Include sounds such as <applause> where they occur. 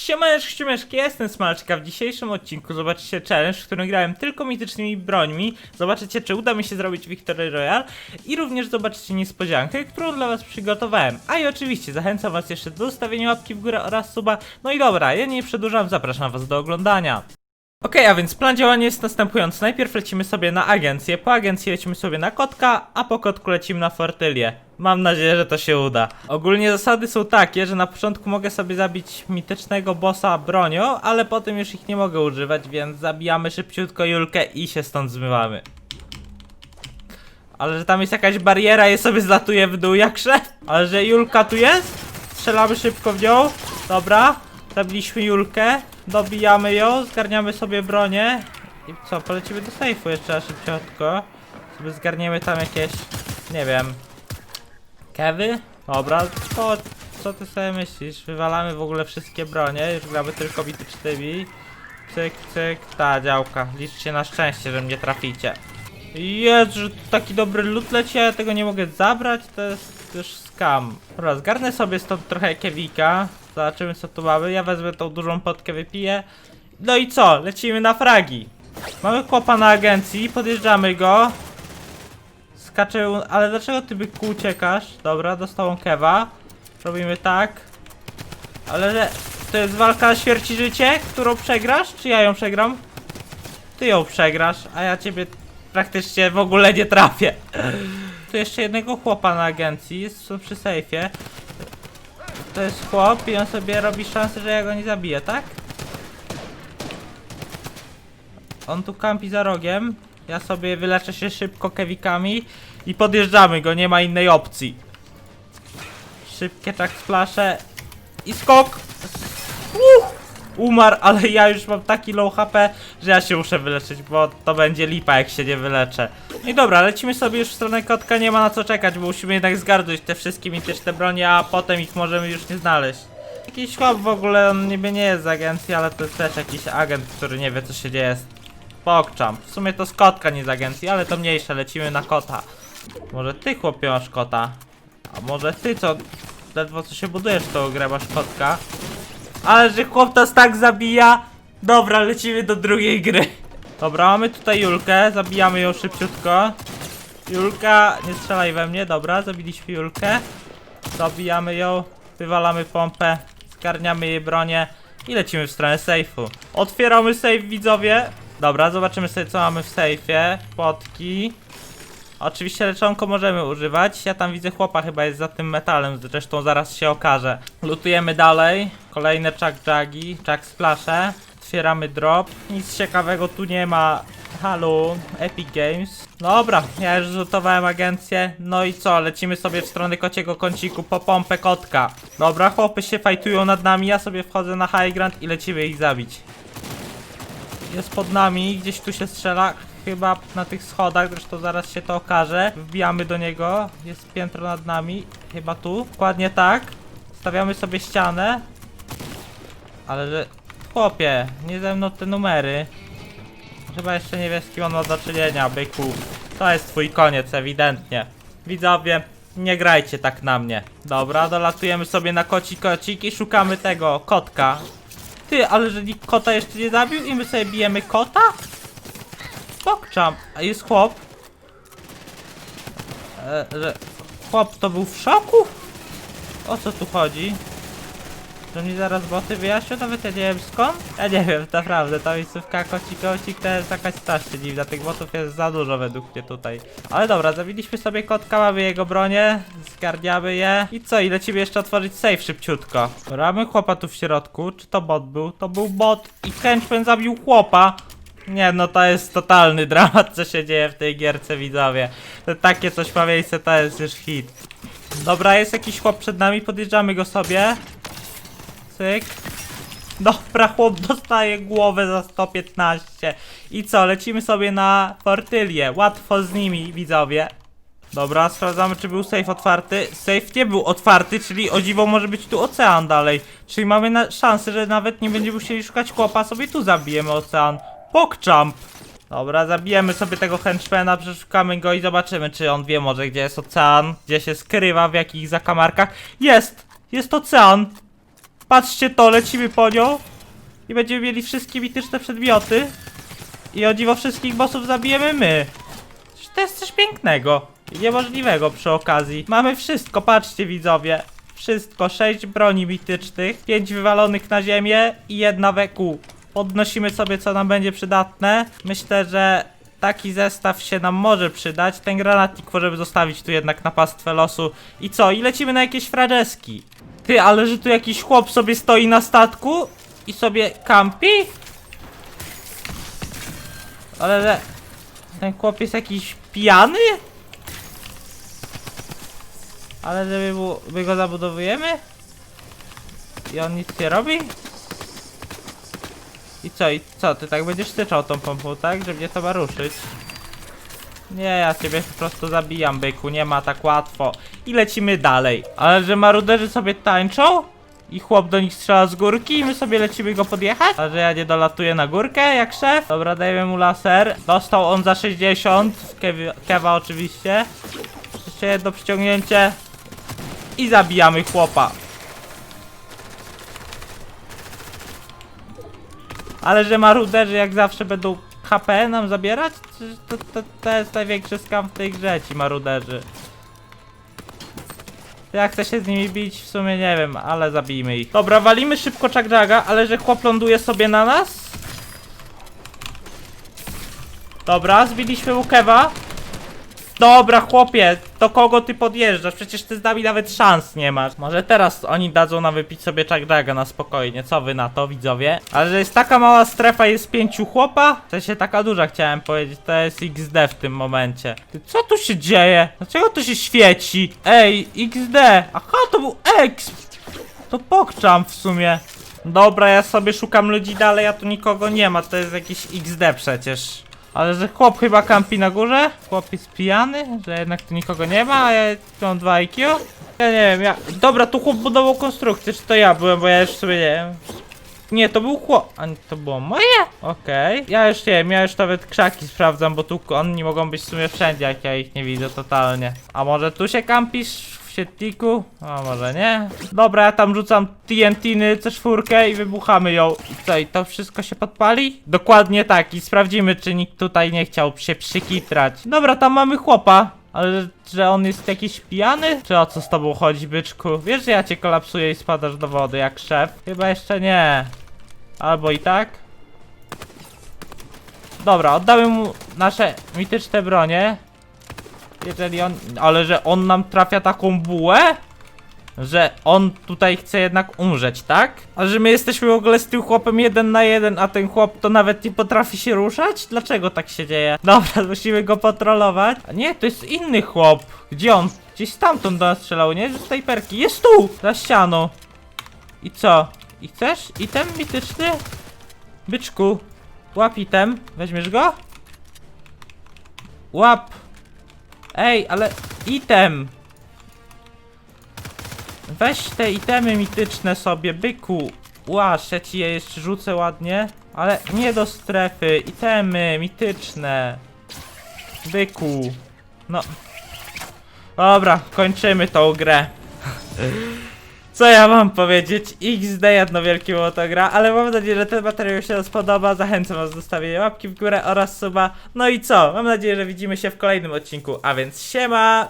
Siemeczki, siemeczki, jestem Smalczka. W dzisiejszym odcinku zobaczycie challenge, w którym grałem tylko mitycznymi brońmi. Zobaczycie, czy uda mi się zrobić Victory Royale i również zobaczycie niespodziankę, którą dla was przygotowałem. A i oczywiście zachęcam was jeszcze do zostawienia łapki w górę oraz suba. No i dobra, ja nie przedłużam, zapraszam was do oglądania. Okej, a więc plan działania jest następujący. Najpierw lecimy sobie na agencję, po agencji lecimy sobie na kotka, a po kotku lecimy na fortylię. Mam nadzieję, że to się uda. Ogólnie zasady są takie, że na początku mogę sobie zabić mitycznego bossa bronią, ale potem już ich nie mogę używać, więc zabijamy szybciutko Julkę i się stąd zmywamy. Ale że tam jest jakaś bariera i sobie zlatuje w dół jak szef. Ale że Julka tu jest? Strzelamy szybko w nią. Dobra. Zabiliśmy Julkę. Dobijamy ją, zgarniamy sobie bronię. I co, polecimy do sejfu jeszcze szybciutko. Sobie zgarniemy tam jakieś, nie wiem, kewy? Dobra, to co ty sobie myślisz? Wywalamy w ogóle wszystkie bronie, już gramy tylko mitycznymi. Cyk, cyk, ta działka. Liczcie na szczęście, że mnie traficie. Jezu, taki dobry loot leci, a ja tego nie mogę zabrać, to jest już skam. Dobra, zgarnę sobie stąd trochę kiewika. Zobaczymy co tu mamy. Ja wezmę tą dużą potkę, wypiję. No i co? Lecimy na fragi. Mamy chłopa na agencji, podjeżdżamy go. Skaczę, ale dlaczego ty byku uciekasz? Dobra, dostał kewa. Robimy tak. Ale to jest walka na śmierć i życie, którą przegrasz? Czy ja ją przegram? Ty ją przegrasz, a ja ciebie praktycznie w ogóle nie trafię. Tu jeszcze jednego chłopa na agencji, jest przy sejfie. To jest chłop i on sobie robi szansę, że ja go nie zabiję, tak? On tu kampi za rogiem. Ja sobie wyleczę się szybko kewikami i podjeżdżamy go, nie ma innej opcji. Szybkie tak splasze i skok! Uff! Umarł, ale ja już mam taki low HP, że ja się muszę wyleczyć, bo to będzie lipa jak się nie wyleczę. I dobra, lecimy sobie już w stronę kotka, nie ma na co czekać, bo musimy jednak zgarnąć te wszystkie mityczne bronie, a potem ich możemy już nie znaleźć. Jakiś chłop w ogóle, on niby nie jest z agencji, ale to jest też jakiś agent, który nie wie co się dzieje z Pokczam. W sumie to z kotka, nie z agencji, ale to mniejsze, lecimy na kota. Może ty chłopie masz kota? A może ty co? Ledwo co się budujesz tą grę, masz kotka. Ale że chłop nas tak zabija. Dobra, lecimy do drugiej gry. Dobra, mamy tutaj Julkę, zabijamy ją szybciutko. Julka, nie strzelaj we mnie, dobra, zabiliśmy Julkę. Zabijamy ją, wywalamy pompę, zgarniamy jej bronię i lecimy w stronę sejfu. Otwieramy sejf, widzowie. Dobra, zobaczymy sobie co mamy w sejfie. Płotki. Oczywiście leczonko możemy używać. Ja tam widzę chłopa chyba jest za tym metalem, zresztą zaraz się okaże. Lutujemy dalej. Kolejne chuck jagi, chuck splasze. Otwieramy drop. Nic ciekawego tu nie ma. Halo, Epic Games. Dobra, ja już zlutowałem agencję. No i co? Lecimy sobie w stronę kociego kąciku po pompę kotka. Dobra, chłopy się fajtują nad nami. Ja sobie wchodzę na high ground i lecimy ich zabić. Jest pod nami, gdzieś tu się strzela. Chyba na tych schodach, zresztą zaraz się to okaże. Wbijamy do niego. Jest piętro nad nami. Chyba tu. Dokładnie tak. Stawiamy sobie ścianę. Ale że... Chłopie, nie ze mną te numery. Chyba jeszcze nie wiesz z kim on ma do czynienia, byku. To jest twój koniec, ewidentnie. Widzowie, nie grajcie tak na mnie. Dobra, dolatujemy sobie na koci kocik i szukamy tego kotka. Ty, ale że nikt kota jeszcze nie zabił i my sobie bijemy kota? Pokczam. A jest chłop. E, że chłop to był w szoku? O co tu chodzi? Że mi zaraz boty wyjaśnią, nawet ja nie wiem skąd? Ja nie wiem, naprawdę, ta miejscówka koci kocik to jest jakaś strasznie dziwna, tych botów jest za dużo według mnie tutaj. Ale dobra, zabiliśmy sobie kotka, mamy jego bronię, zgarniamy je i co, i lecimy jeszcze otworzyć safe szybciutko. Mamy chłopa tu w środku, czy to bot był? To był bot i henchman zabił chłopa. Nie, no to jest totalny <laughs> dramat, co się dzieje w tej gierce, widzowie. To takie coś ma miejsce, to jest już hit. Dobra, jest jakiś chłop przed nami, podjeżdżamy go sobie. Cyk. Dobra, chłop dostaje głowę za 115. I co, lecimy sobie na fortylię. Łatwo z nimi, widzowie. Dobra, sprawdzamy czy był safe otwarty. Safe nie był otwarty, czyli o dziwo może być tu ocean dalej. Czyli mamy na szansę, że nawet nie będziemy musieli szukać chłopa, sobie tu zabijemy ocean. Pokczamp! Dobra, zabijemy sobie tego henchmana, przeszukamy go i zobaczymy, czy on wie może gdzie jest ocean, gdzie się skrywa, w jakich zakamarkach. Jest! Jest ocean! Patrzcie to, lecimy po nią. I będziemy mieli wszystkie mityczne przedmioty. I o dziwo wszystkich bossów zabijemy my. To jest coś pięknego i niemożliwego przy okazji. Mamy wszystko, patrzcie widzowie. Wszystko, 6 broni mitycznych, 5 wywalonych na ziemię i jedna WQ. Podnosimy sobie co nam będzie przydatne. Myślę, że taki zestaw się nam może przydać. Ten granatnik możemy zostawić tu jednak na pastwę losu. I co? I lecimy na jakieś frageski. Ty, ale że tu jakiś chłop sobie stoi na statku i sobie kampi? Ale. Ten chłop jest jakiś pijany? Ale żeby mu, my go zabudowujemy? I on nic nie robi? I co, i co, ty tak będziesz tyczał tą pompą, tak? Że mnie to ma ruszyć? Nie, ja ciebie po prostu zabijam, byku, nie ma tak łatwo. I lecimy dalej. Ale że maruderzy sobie tańczą? I chłop do nich strzela z górki i my sobie lecimy go podjechać? A że ja nie dolatuję na górkę jak szef? Dobra, dajemy mu laser. Dostał on za 60. Kevi, Kewa oczywiście. Jeszcze jedno przyciągnięcie. I zabijamy chłopa. Ale że maruderzy jak zawsze będą HP nam zabierać? To, to, to jest największy skam w tej grze, ci maruderzy. Ja chcę się z nimi bić, w sumie nie wiem, ale zabijmy ich. Dobra, walimy szybko Czakjaga, ale że chłop ląduje sobie na nas? Dobra, zbiliśmy mu kewa. Dobra, chłopie, do kogo ty podjeżdżasz? Przecież ty z nami nawet szans nie masz. Może teraz oni dadzą nam wypić sobie Czakjaga na spokojnie. Co wy na to, widzowie? Ale że jest taka mała strefa, jest pięciu chłopa? To się taka duża chciałem powiedzieć, to jest XD w tym momencie. Ty, co tu się dzieje? Dlaczego to się świeci? Ej, XD! Aha, to był X! To pokczam w sumie. Dobra, ja sobie szukam ludzi dalej, a tu nikogo nie ma, to jest jakiś XD przecież. Ale że chłop chyba kampi na górze? Chłop jest pijany? Że jednak tu nikogo nie ma, a ja mam 2 IQ? Ja nie wiem, ja... Dobra, tu chłop budował konstrukcję, czy to ja byłem, bo ja już sobie nie wiem. Nie, to był chłop. A to było moje? Okej. Ja już nie wiem, ja już nawet krzaki sprawdzam, bo tu oni mogą być w sumie wszędzie, jak ja ich nie widzę totalnie. A może tu się kampisz? Sietniku? A może nie? Dobra, ja tam rzucam TNT-ny C4 i wybuchamy ją. I co, i to wszystko się podpali? Dokładnie tak i sprawdzimy, czy nikt tutaj nie chciał się przykitrać. Dobra, tam mamy chłopa. Ale że on jest jakiś pijany? Czy o co z tobą chodzi, byczku? Wiesz, że ja cię kolapsuję i spadasz do wody jak szef? Chyba jeszcze nie. Albo i tak. Dobra, oddamy mu nasze mityczne bronie. Jeżeli on... Ale że on nam trafia taką bułę? Że on tutaj chce jednak umrzeć, tak? A że my jesteśmy w ogóle z tym chłopem jeden na jeden, a ten chłop to nawet nie potrafi się ruszać? Dlaczego tak się dzieje? <laughs> Dobra, musimy go patrolować. A nie, to jest inny chłop. Gdzie on? Gdzieś stamtąd do nas strzelał, nie? Z tej perki. Jest tu! Za ścianą. I co? I chcesz? Item mityczny? Byczku. Łap item. Weźmiesz go? Łap. Ej, ale item. Weź te itemy mityczne sobie, byku. Łasz, ja ci je jeszcze rzucę ładnie. Ale nie do strefy. Itemy mityczne. Byku. No. Dobra, kończymy tą grę. <laughs> Co ja mam powiedzieć? XD jedno wielkie było to gra, ale mam nadzieję, że ten materiał się spodoba. Zachęcam was do zostawienia łapki w górę oraz suba. No i co? Mam nadzieję, że widzimy się w kolejnym odcinku, a więc siema!